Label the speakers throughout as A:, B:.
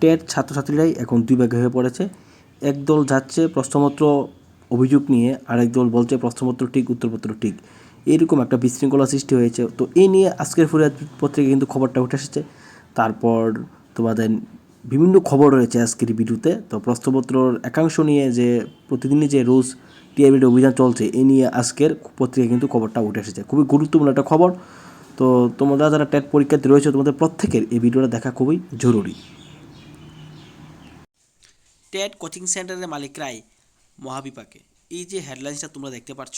A: TET ছাত্রছাত্রীরাই এখন দুই ভাগে হয়ে পড়েছে। একদল যাচ্ছে প্রশ্নপত্র অভিযোগ নিয়ে, আরেক দল বলছে প্রশ্নপত্র ঠিক, উত্তরপত্র ঠিক। এরকম একটা বিশৃঙ্খলা সৃষ্টি হয়েছে। তো এই নিয়ে আজকের ফুরিয়াদ পত্রিকায় কিন্তু খবরটা উঠে এসেছে। তারপর তোমাদের বিভিন্ন খবর রয়েছে আজকের ভিডিওতে। তো প্রশ্নপত্রর একাংশ নিয়ে যে প্রতিদিনই যে রোজ টিআইবির অভিযান চলছে এই নিয়ে আজকের পত্রিকায় কিন্তু খবরটা উঠে এসেছে। খুবই গুরুত্বপূর্ণ একটা খবর। তো তোমরা যারা টেট পরীক্ষার্থী রয়েছে, তোমাদের প্রত্যেকের এই ভিডিওটা দেখা খুবই জরুরি।
B: টেট কোচিং সেন্টারের মালিকরাই মহাবিপাকে। এই যে হেডলাইন্সটা তোমরা দেখতে পাচ্ছ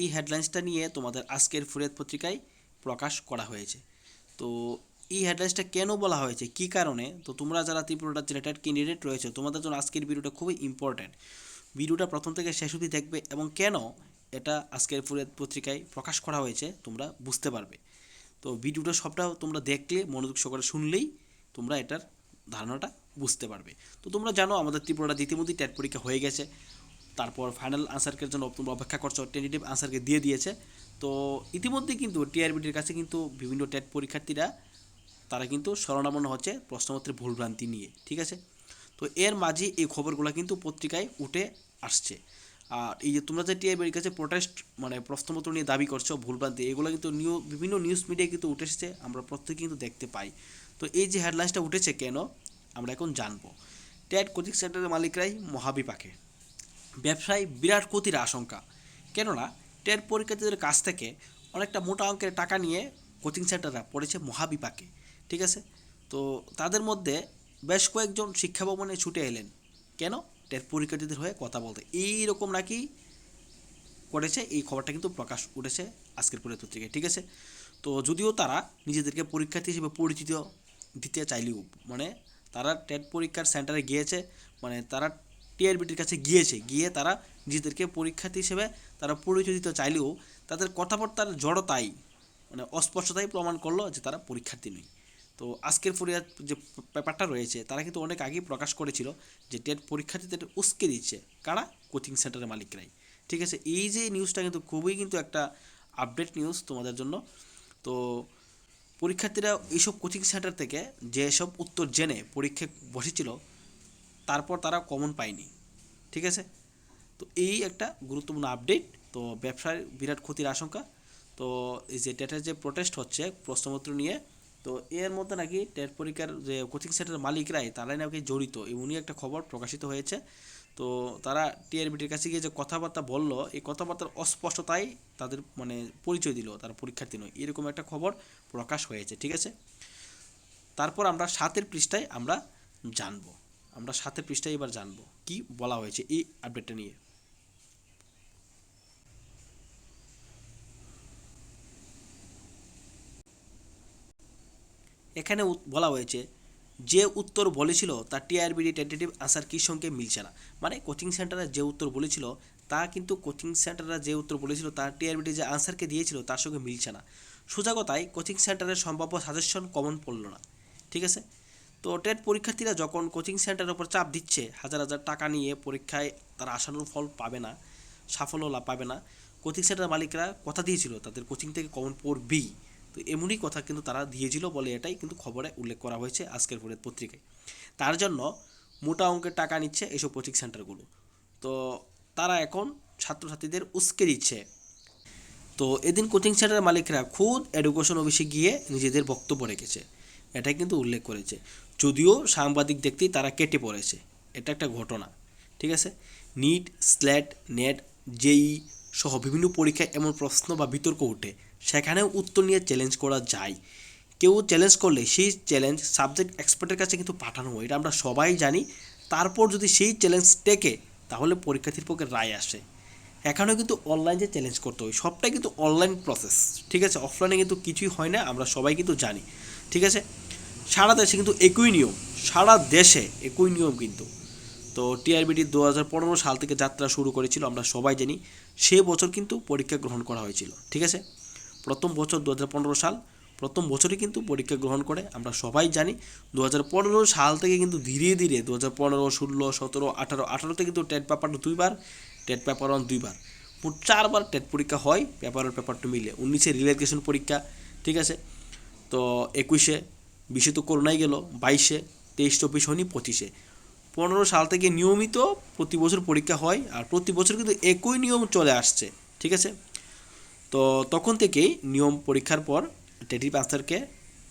B: এই হেডলাইন্সটা নিয়ে তোমাদের আজকের ফুরিয়াদ পত্রিকায় প্রকাশ করা হয়েছে। তো এই হেডলাইন্সটা কেন বলা হয়েছে, কি কারণে? তো তোমরা যারা ত্রিপুরাটার জেলা টেট ক্যান্ডিডেট রয়েছে, তোমাদের জন্য আজকের ভিডিওটা খুবই ইম্পর্ট্যান্ট ভিডিওটা প্রথম থেকে শেষ অবধি দেখবে এবং কেন এটা আজকের ফুরিয়াদ পত্রিকায় প্রকাশ করা হয়েছে তোমরা বুঝতে পারবে। তো ভিডিওটা সবটা তোমরা দেখলে, মনোযোগ সহকারে শুনলেই তোমরা এটার ধারণাটা বুঝতে পারবে। তো তোমরা জানো আমাদের ত্রিপুরাটা ইতিমধ্যেই টেট পরীক্ষা হয়ে গেছে। তারপর ফাইনাল আনসারকের জন্য তোমরা অপেক্ষা করছ টেন্টেটিভ আনসারকে দিয়ে দিয়েছে। তো ইতিমধ্যে কিন্তু টিআরবিটির কাছে কিন্তু বিভিন্ন টেট পরীক্ষার্থীরা, তারা কিন্তু স্মরণামন্ন হচ্ছে প্রশ্নপত্রের ভুলভ্রান্তি নিয়ে, ঠিক আছে? তো এর মাঝে এই খবরগুলো কিন্তু পত্রিকায় উঠে আসছে। আর এই যে তোমরা যে টিআইবির কাছে প্রোটেস্ট মানে প্রশ্নপত্র নিয়ে দাবি করছ, ভুলভ্রান্তি, এগুলো কিন্তু নিউ বিভিন্ন নিউজ মিডিয়ায় কিন্তু উঠে এসেছে, আমরা প্রত্যেকে কিন্তু দেখতে পাই। তো এই যে হেডলাইন্সটা উঠেছে কেন? আমরা এখন জানব। টেট কোচিং সেন্টারের মালিকরাই মহাবিপাকে। ব্যবসায় বিরাট ক্ষতির আশঙ্কা। কেননা টেট পরীক্ষার্থীদের কাছ থেকে অনেকটা মোটা অঙ্কের টাকা নিয়ে কোচিং সেন্টাররা পড়েছে মহাবিপাকে। ঠিক আছে? তো তাদের মধ্যে বেশ কয়েকজন শিক্ষা ভবনে ছুটে এলেন। কেন? টেট পরীক্ষার্থীদের হয়ে কথা বলতে। এই রকম নাকি করেছে, এই খবরটা কিন্তু প্রকাশ উঠেছে আজকের পরে পত্রিকায়। ঠিক আছে? তো যদিও তারা নিজেদেরকে পরীক্ষার্থী হিসেবে পরিচিত দিতে চাইলেও মানে তারা টেট পরীক্ষার সেন্টারে গিয়েছে মানে তারা টিআরবিটির কাছে গিয়েছে, গিয়ে তারা নিজেদেরকে পরীক্ষার্থী হিসেবে তারা পরিচয় চাইলেও তাদের কথাবার্তার জড়তাই মানে অস্পষ্টতাই প্রমাণ করল যে তারা পরীক্ষার্থী নয়। তো আজকের ফরিয়াদ যে ব্যাপারটা রয়েছে, তারা কিন্তু অনেক আগেই প্রকাশ করেছিল যে টেট পরীক্ষার্থীদের উস্কে দিচ্ছে কারা? কোচিং সেন্টারের মালিকরাই। ঠিক আছে, এই যে নিউজটা কিন্তু খুবই কিন্তু একটা আপডেট নিউজ তোমাদের জন্য। তো পরীক্ষার্থীরা এইসব কোচিং সেন্টার থেকে যেসব উত্তর জেনে পরীক্ষা বসেছিল, তারপর তারা কমন পায়নি। ঠিক আছে? তো এই একটা গুরুত্বপূর্ণ আপডেট তো ব্যবসার বিরাট ক্ষতির আশঙ্কা। তো এই যে টেটের যে প্রোটেস্ট হচ্ছে, প্রশ্নপত্র নিয়ে, তো এর মধ্যে নাকি টেট পরীক্ষার যে কোচিং সেন্টারের মালিকরাই, তারাই নাকি জড়িত। এমনই একটা খবর প্রকাশিত হয়েছে। তো তারা টিআরবিটির কাছে গিয়ে যে কথাবার্তা বলল, এই কথাবার্তার অস্পষ্টতাই তাদের মানে পরিচয় দিল তারা পরীক্ষার্থী নয়। এরকম একটা খবর প্রকাশ হয়েছে, ঠিক আছে? তারপর আমরা সাতের পৃষ্ঠায় আমরা জানব। আমরা সাতের পৃষ্ঠায় এবার জানব কি বলা হয়েছে এই আপডেটটা নিয়ে। এখানে বলা হয়েছে যে উত্তর বলেছিল তা টিআরবিডি টেন্টেটিভ আনসার কি সঙ্গে মিলছে না? মানে কোচিং সেন্টারে যে উত্তর বলেছিল, তা কিন্তু কোচিং সেন্টাররা যে উত্তর বলেছিল তা টিআরবিডি যে আনসারকে দিয়েছিল, তার সঙ্গে মিলছে না। সোজা কথায় কোচিং সেন্টারের সম্ভাব্য সাজেশন কমন পড়ল না। ঠিক আছে? তো টেট পরীক্ষার্থীরা যখন কোচিং সেন্টারের উপর চাপ দিচ্ছে, হাজার হাজার টাকা নিয়ে পরীক্ষায় তারা আশানুর ফল পাবে না, সাফল্য লাভ পাবে না কোচিং সেন্টার মালিকরা কথা দিয়েছিল, তাদের কোচিং থেকে কমন পড়বেই। তো এমনই কথা কিন্তু তারা দিয়েছিল বলে এটাই কিন্তু খবরে উল্লেখ করা হয়েছে আজকের ভোরের পত্রিকায়। তার জন্য মোটা অঙ্কের টাকা নিচ্ছে এইসব কোচিং সেন্টারগুলো। তো তারা এখন ছাত্রছাত্রীদের উস্কে দিচ্ছে। তো এদিন কোচিং সেন্টারের মালিকরা খুদ এডুকেশন অফিসে গিয়ে নিজেদের বক্তব্য রেখেছে। এটাই কিন্তু উল্লেখ করেছে। যদিও সাংবাদিক দেখতেই তারা কেটে পড়েছে। এটা একটা ঘটনা, ঠিক আছে? নিট স্ল্যাট নেট জেই সহ বিভিন্ন পরীক্ষায় এমন প্রশ্ন বা বিতর্ক ওঠে সেখানেও উত্তর নিয়ে চ্যালেঞ্জ করা যায়। কেউ চ্যালেঞ্জ করলে সেই চ্যালেঞ্জ সাবজেক্ট এক্সপার্টের কাছে কিন্তু পাঠানো হয়, এটা আমরা সবাই জানি। তারপর যদি সেই চ্যালেঞ্জ টেকে তাহলে পরীক্ষার্থীর পক্ষে রায় আসে। এখানেও কিন্তু অনলাইন যে চ্যালেঞ্জ করতে হয়, সবটাই কিন্তু অনলাইন প্রসেস ঠিক আছে? অফলাইনে কিন্তু কিছুই হয় না, আমরা সবাই কিন্তু জানি, ঠিক আছে? সারা দেশে কিন্তু একই নিয়ম, সারা দেশে একই নিয়ম কিন্তু। তো টিআরবিটি দু হাজার পনেরো সাল থেকে যাত্রা শুরু করেছিল, আমরা সবাই জানি, সে বছর কিন্তু পরীক্ষা গ্রহণ করা হয়েছিল, ঠিক আছে? প্রথম বছর দু হাজার পনেরো সাল, প্রথম বছরই কিন্তু পরীক্ষা গ্রহণ করে। আমরা সবাই জানি দু হাজার পনেরো সাল থেকে কিন্তু ধীরে ধীরে দু হাজার পনেরো, ষোলো, সতেরো, আঠারো, আঠারোতে কিন্তু টেট পেপার দুইবার, টেট পেপার ওয়ান দুইবার। মোট চারবার টেট পরীক্ষা হয়, পেপার ওয়ান, পেপার টু মিলে। উনিশে রিলেক্সেশন পরীক্ষা, ঠিক আছে? তো একুশে বিশে তো করোনাই গেল, বাইশে, তেইশ, চব্বিশ হয়নি, পঁচিশে। পনেরো সাল থেকে নিয়মিত প্রতি বছর পরীক্ষা হয়, আর প্রতি বছর কিন্তু একই নিয়ম চলে আসছে, ঠিক আছে? তো তখন থেকেই নিয়ম পরীক্ষার পর টেটিভ আনসারকে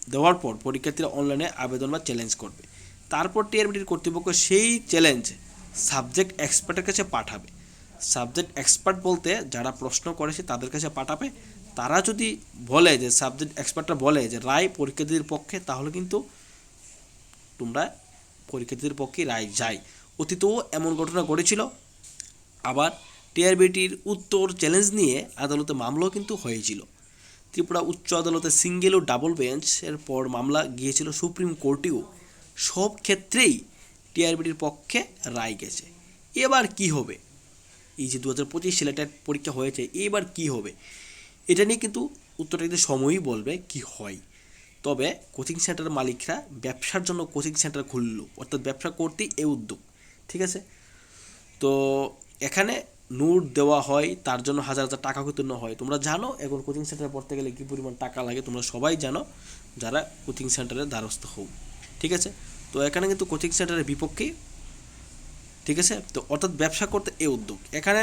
B: দেওয়ার পর পরীক্ষার্থীরা অনলাইনে আবেদন বা চ্যালেঞ্জ করবে। তারপর টিআরবিটির কর্তৃপক্ষ সেই চ্যালেঞ্জ সাবজেক্ট এক্সপার্টের কাছে পাঠাবে। সাবজেক্ট এক্সপার্ট বলতে যারা প্রশ্ন করেছে তাদের কাছে পাঠাবে। তারা যদি বলে যে সাবজেক্ট এক্সপার্টরা বলে যে রায় পরীক্ষার্থীদের পক্ষে, তাহলে কিন্তু তোমরা পরীক্ষার্থীদের পক্ষে রায় যায়। অতীতেও এমন ঘটনা ঘটেছিল। আবার টিআরবিটির উত্তর চ্যালেঞ্জ নিয়ে আদালতে মামলাও কিন্তু হয়েছিল। ত্রিপুরা উচ্চ আদালতে সিঙ্গেল ও ডাবল বেঞ্চের পর মামলা গিয়েছিল সুপ্রিম কোর্টেও। সব ক্ষেত্রেই টিআরবিটির পক্ষে রায় গেছে। এবার কি হবে? এই যে দু হাজার পঁচিশ সিলেটের পরীক্ষা হয়েছে, এবার কি হবে? এটা নিয়ে কিন্তু উত্তরটা কিন্তু সময়ই বলবে কি হয়। তবে কোচিং সেন্টার মালিকরা ব্যবসার জন্য কোচিং সেন্টার খুললো, অর্থাৎ ব্যবসা করতেই এই উদ্যোগ, ঠিক আছে? তো এখানে নোট দেওয়া হয়, তার জন্য হাজার হাজার টাকা নেওয়া হয়। তোমরা জানো, এখন কোচিং সেন্টারে পড়তে গেলে কী পরিমাণ টাকা লাগে, তোমরা সবাই জানো, যারা কোচিং সেন্টারের দ্বারস্থ হও। ঠিক আছে? তো এখানে কিন্তু কোচিং সেন্টারের বিপক্ষে, ঠিক আছে? তো অর্থাৎ ব্যবসা করতে এ উদ্যোগ। এখানে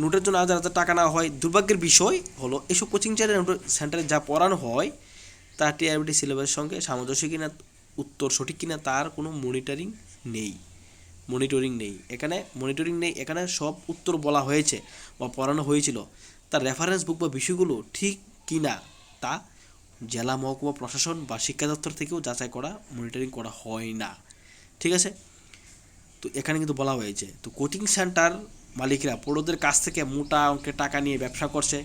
B: নোটের জন্য হাজার হাজার টাকা নেওয়া হয়। দুর্ভাগ্যের বিষয় হলো, এসব কোচিং সেন্টারে সেন্টারে যা পড়ানো হয় তা টিআইবিটি সিলেবাসের সঙ্গে সামঞ্জস্য কিনা, উত্তর সঠিক কিনা, তার কোনো মনিটরিং নেই। মনিটরিং নেই। এখানে মনিটরিং নেই, এখানে সব উত্তর বলা হয়েছে বা পড়ানো হয়েছিল। তার রেফারেন্স বুক বা বিষয়গুলো ঠিক কি না, তা জেলা মহকুমা প্রশাসন বা শিক্ষা দপ্তর থেকেও যাচাই করা মনিটরিং করা হয় না। ঠিক আছে? তো এখানে কিন্তু বলা হয়েছে, তো কোচিং সেন্টার মালিকরা পড়োদের কাছ থেকে মোটা অঙ্কের টাকা নিয়ে ব্যবসা করছে।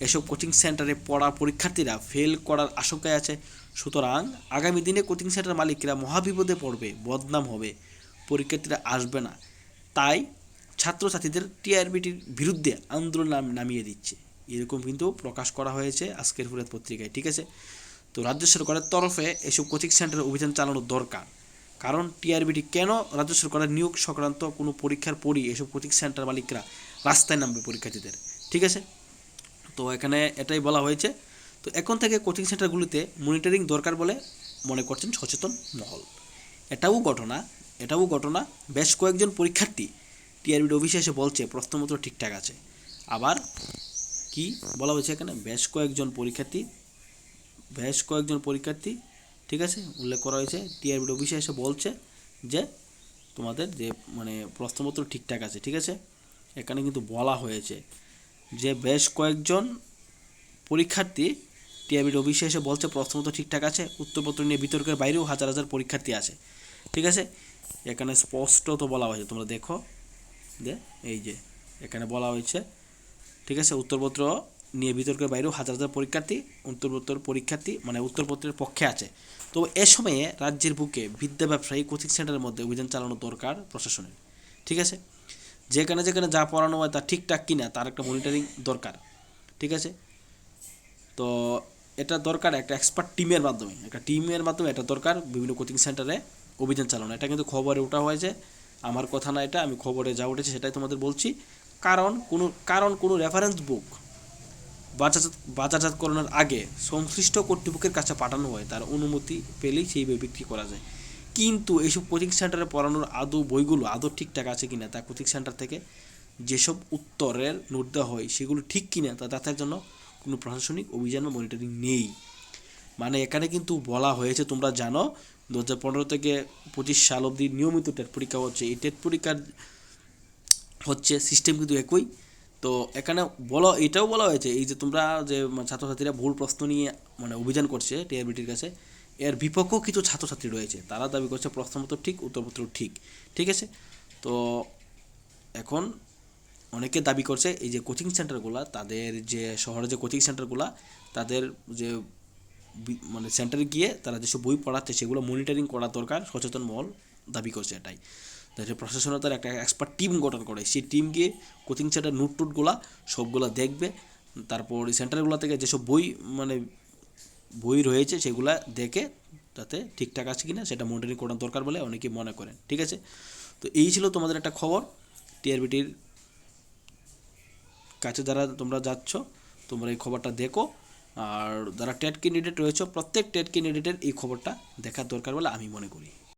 B: এসব কোচিং সেন্টারে পড়া পরীক্ষার্থীরা ফেল করার আশঙ্কায় আছে। সুতরাং আগামী দিনে কোচিং সেন্টার মালিকরা মহাবিপদে পড়বে, বদনাম হবে। পরীক্ষার্থীরা আসবে না। তাই ছাত্রছাত্রীদের টিআরবিটির বিরুদ্ধে আন্দোলন নামিয়ে দিচ্ছে। এরকম কিন্তু প্রকাশ করা হয়েছে আজকের ফুরাত পত্রিকায়, ঠিক আছে? তো রাজ্য সরকারের তরফে এসব কোচিং সেন্টারে অভিযান চালানো দরকার। কারণ টিআরবিটি কেন রাজ্য সরকারের নিয়োগ সংক্রান্ত কোনো পরীক্ষার পরই এসব কোচিং সেন্টার মালিকরা রাস্তায় নামবে পরীক্ষার্থীদের, ঠিক আছে? তো এখানে এটাই বলা হয়েছে। তো এখন থেকে কোচিং সেন্টারগুলিতে মনিটরিং দরকার বলে মনে করছেন সচেতন মহল। এটাও ঘটনা এটাও ঘটনা। বেশ কয়েকজন পরীক্ষার্থী টিআরবির অফিসে এসে বলছে প্রশ্নপত্র ঠিকঠাক আছে। আবার কি বলা হয়েছে এখানে? বেশ কয়েকজন পরীক্ষার্থী, বেশ কয়েকজন পরীক্ষার্থী, ঠিক আছে, উল্লেখ করা হয়েছে। টিআরবির অফিসে এসে বলছে যে, তোমাদের যে মানে প্রশ্নপত্র ঠিকঠাক আছে, ঠিক আছে? এখানে কিন্তু বলা হয়েছে যে, বেশ কয়েকজন পরীক্ষার্থী টিআরবির অফিসে এসে বলছে প্রশ্নপত্র ঠিকঠাক আছে, উত্তরপত্র নিয়ে বিতর্কের বাইরেও হাজার হাজার পরীক্ষার্থী আছে, ঠিক আছে? এখানে স্পষ্ট তো বলা হয়েছে। তোমরা দেখো যে এই যে, এখানে বলা হয়েছে, ঠিক আছে, উত্তরপত্র নিয়ে বিতর্কের বাইরেও হাজার হাজার পরীক্ষার্থী, উত্তরপত্র পরীক্ষার্থী মানে উত্তরপত্রের পক্ষে আছে। তো এ সময়ে রাজ্যের বুকে বিদ্যা ব্যবসায়ী কোচিং সেন্টারের মধ্যে অভিযান চালানো দরকার প্রশাসনের, ঠিক আছে? যেখানে যেখানে যা পড়ানো হয় তা ঠিকঠাক কিনা, তার একটা মনিটরিং দরকার, ঠিক আছে? তো এটা দরকার একটা এক্সপার্ট টিমের মাধ্যমে, একটা টিমের মাধ্যমে এটা দরকার বিভিন্ন কোচিং সেন্টারে অভিযান চালানো। এটা কিন্তু খবরে ওঠা হয়েছে আমার কথা না এটা, আমি খবরে যা উঠেছে সেটাই তোমাদের বলছি। কারণ কোনো কারণ কোনো রেফারেন্স বুক বাজারজাত বাজারজাতকরণের আগে সংশ্লিষ্ট কর্তৃপক্ষের কাছে পাঠানো হয়, তার অনুমতি পেলেই সেই বই বিক্রি করা যায়। কিন্তু এইসব কোচিং সেন্টারে পড়ানোর আদৌ বইগুলো আদৌ ঠিকঠাক আছে কিনা, তা কোচিং সেন্টার থেকে যেসব উত্তরের নোট দেওয়া হয়, সেগুলো ঠিক কিনা, তা তাদের জন্য কোনো প্রশাসনিক অভিযান বা মনিটরিং নেই। মানে এখানে কিন্তু বলা হয়েছে, তোমরা জানো, দু হাজার পনেরো থেকে পঁচিশ সাল অবধি নিয়মিত টেট পরীক্ষা হচ্ছে। এই টেট পরীক্ষার হচ্ছে সিস্টেম কিন্তু একই। তো এখানে বলা, এটাও বলা হয়েছে, এই যে তোমরা যে ছাত্রছাত্রীরা ভুল প্রশ্ন নিয়ে মানে অভিযান করছে টিআরবিটির কাছে, এর বিপক্ষেও কিছু ছাত্রছাত্রী রয়েছে। তারা দাবি করছে প্রশ্নপত্র ঠিক, উত্তরপত্র ঠিক। ঠিক আছে? তো এখন অনেকে দাবি করছে, এই যে কোচিং সেন্টারগুলো তাদের যে শহরে যে কোচিং সেন্টারগুলো তাদের যে মানে সেন্টারে গিয়ে তারা যেসব বই পড়াচ্ছে সেগুলো মনিটরিং করা দরকার, সচেতন মহল দাবি করছে এটাই। তাদের প্রশাসনের তার একটা এক্সপার্ট টিম গঠন করে। সেই টিম গিয়ে কোচিং সেন্টার নোট টোটগুলা সবগুলা দেখবে। তারপর সেন্টারগুলো থেকে যেসব বই মানে বই রয়েছে সেগুলা দেখে তাতে ঠিকঠাক আছে কিনা সেটা মনিটরিং করার দরকার বলে অনেকেই মনে করেন, ঠিক আছে? তো এই ছিল তোমাদের একটা খবর। টিআরবিটির কাছে যারা তোমরা যাচ্ছ, তোমরা এই খবরটা দেখো। আর যারা টেট ক্যান্ডিডেট রয়েছে, প্রত্যেক টেট ক্যান্ডিডেটের এই খবরটা দেখার দরকার বলে আমি মনে করি।